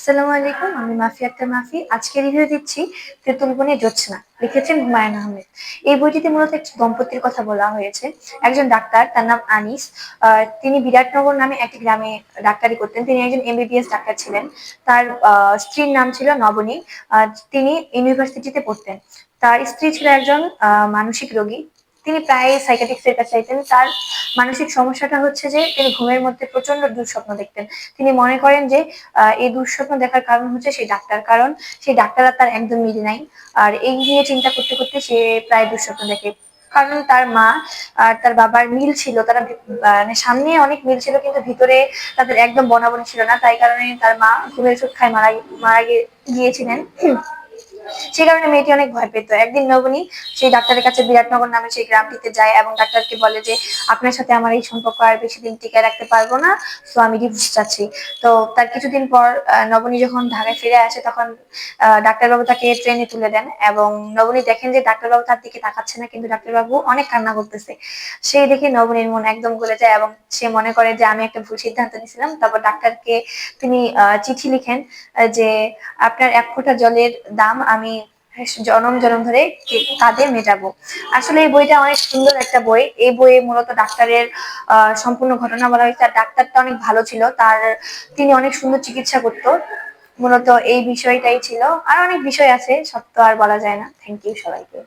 আসসালামু আলাইকুম, আমি মাফি আক্তার মাফি। আজকে রিভিউ দিচ্ছি তেঁতুলবনে জোৎস্না লিখেছেন হুমায়ুন আহমেদ। এই বইটিতে মূলত একটি দম্পতির কথা বলা হয়েছে। একজন ডাক্তার, তার নাম আনিস। তিনি বিরাটনগর নামে একটি গ্রামে ডাক্তারি করতেন। তিনি একজন এমবিবিএস ডাক্তার ছিলেন। তার স্ত্রীর নাম ছিল নবনী। তিনি ইউনিভার্সিটিতে পড়তেন। তার স্ত্রী ছিল একজন মানসিক রোগী। তিনি প্রায় সাইকাটিক্সের কাছে চাইতেন তার মানসিক সমস্যাটা হচ্ছে যে, তিনি ঘুমের মধ্যে প্রচণ্ড দুঃস্বপ্ন দেখতেন। তিনি মনে করেন যে এই দুঃস্বপ্ন দেখার কারণ হচ্ছে সেই ডাক্তার। কারণ সেই ডাক্তার আর তার একদম মিল নাই। আর এই নিয়ে চিন্তা করতে করতে সে প্রায় দুঃস্বপ্ন দেখে। কারণ তার মা আর তার বাবার মিল ছিল। তারা মানে সামনে অনেক মিল ছিল, কিন্তু ভিতরে তাদের একদম বনাবনি ছিল না। তাই কারণে তার মা ঘুমের ওষুধ খায় মারা মারা গিয়েছিলেন। সেই কারণে মেয়েটি অনেক ভয় পেত। একদিন নবনী সেই ডাক্তারের কাছে বিরাটনগর নামে সেই গ্রামটিতে যায় এবং ডাক্তারকে বলে যে, আপনার সাথে আমার এই সম্পর্ক আর বেশি দিন টিকে রাখতে পারব না, তো আমি ডিভোর্স চাচ্ছি। তো তার কিছুদিন পর নবনী যখন ঢাকায় ফিরে আসে, তখন ডাক্তারবাবু তাকে ট্রেনে তুলে দেন এবং নবনী দেখেন যে ডাক্তারবাবু তার দিকে তাকাচ্ছে না, কিন্তু ডাক্তারবাবু অনেক কান্না করতেছে। সেই দেখে নবনীর মন একদম গলে যায় এবং সে মনে করে যে, আমি একটা ভুল সিদ্ধান্ত নিয়েছিলাম। তারপর ডাক্তারকে তিনি চিঠি লিখেন যে, আপনার এক ফোঁটা জলের দাম আমি জনম জনম ধরে তাদের মেটাবো। আসলে এই বইটা অনেক সুন্দর একটা বই। এই বইয়ে মূলত ডাক্তারের সম্পূর্ণ ঘটনা বলা হয়েছে তার ডাক্তারটা অনেক ভালো ছিল। তার, তিনি অনেক সুন্দর চিকিৎসা করত। মূলত এই বিষয়টাই ছিল। আর অনেক বিষয় আছে, সব তো আর বলা যায় না। থ্যাংক ইউ সবাইকে।